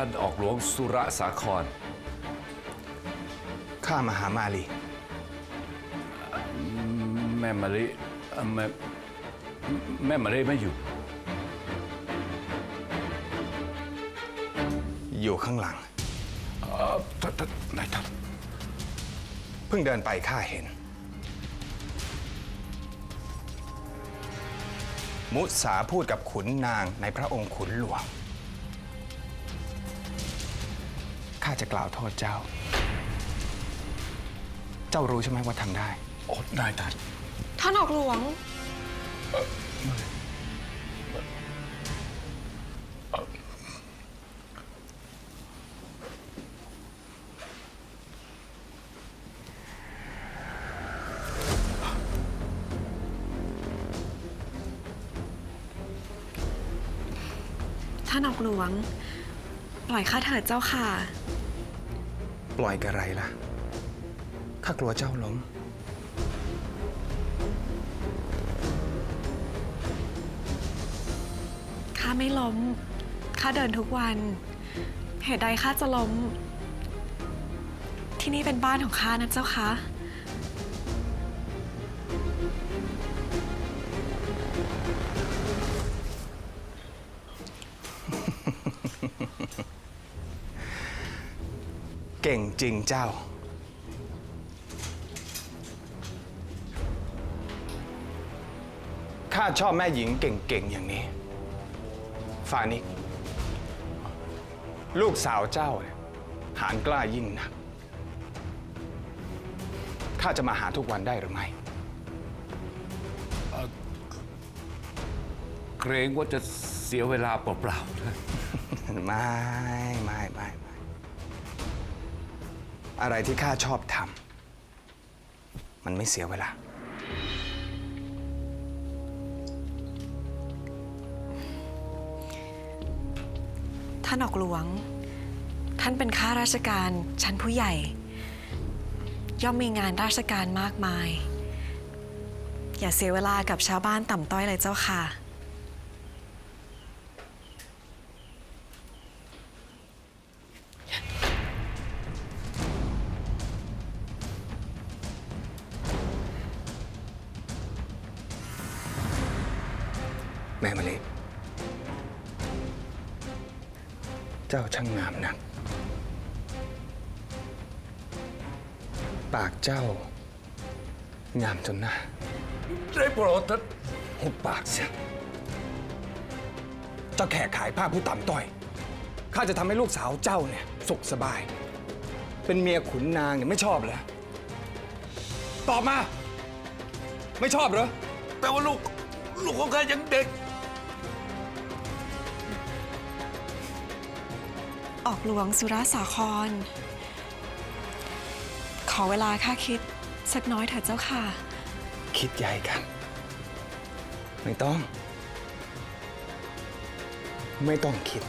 านออกหลวงสุรสาคร ข้ามาหามาลี แม่มะลิเอ่อแม่แม่มะลิไม่อยู่ อยู่ข้างหลังเอ่อท่านท่านนายท่านเพิ่งเดินไปข้าเห็น มุสาพูดกับขุนนางในพระองค์ขุนหลวง ข้าจะกล่าวโทษเจ้า เจ้ารู้ใช่ไหมว่าทำได้ โอ้นายท่านท่านออกหลวง ท่านออกหลวง ปล่อยข้าเถิดเจ้าค่ะ ปล่อยกระไรล่ะ ข้ากลัวเจ้าล้ม ข้าไม่ล้ม ข้าเดินทุกวัน เหตุใดข้าจะล้ม ที่นี่เป็นบ้านของข้านะเจ้าคะ เก่งจริงเจ้า ข้าชอบแม่หญิงเก่งๆ อย่างนี้ ฟานิก ลูกสาวเจ้าเนี่ยหานกล้ายิ่งนัก ข้าจะมาหาทุกวันได้หรือไม่ เกรงว่าจะเสียเวลาเปล่าๆนะ ไม่ไม่ไม่ไม่ อะไรที่ข้าชอบทำมันไม่เสียเวลา ท่านออกหลวง ท่านเป็นข้าราชการชั้นผู้ใหญ่ ย่อมมีงานราชการมากมาย อย่าเสียเวลากับชาวบ้านต่ำต้อยเลยเจ้าค่ะ แม่มะลิเจ้าช่างงามนัก ปากเจ้า งามจนหน้าได้โปรดท่านหุบปากเสียเจ้าแขกขายผ้าผู้ต่ำต้อย ข้าจะทำให้ลูกสาวเจ้าเนี่ยสุขสบาย เป็นเมียขุนนางเนี่ยไม่ชอบเหรอ ตอบมา ไม่ชอบเหรอแต่ว่าลูก ลูกของข้ายังเด็ก ออกหลวงสุราสาคร ขอเวลาข้าคิด สักน้อยเถิดเจ้าค่ะ คิดใหญ่กัน ไม่ต้อง ไม่ต้องคิด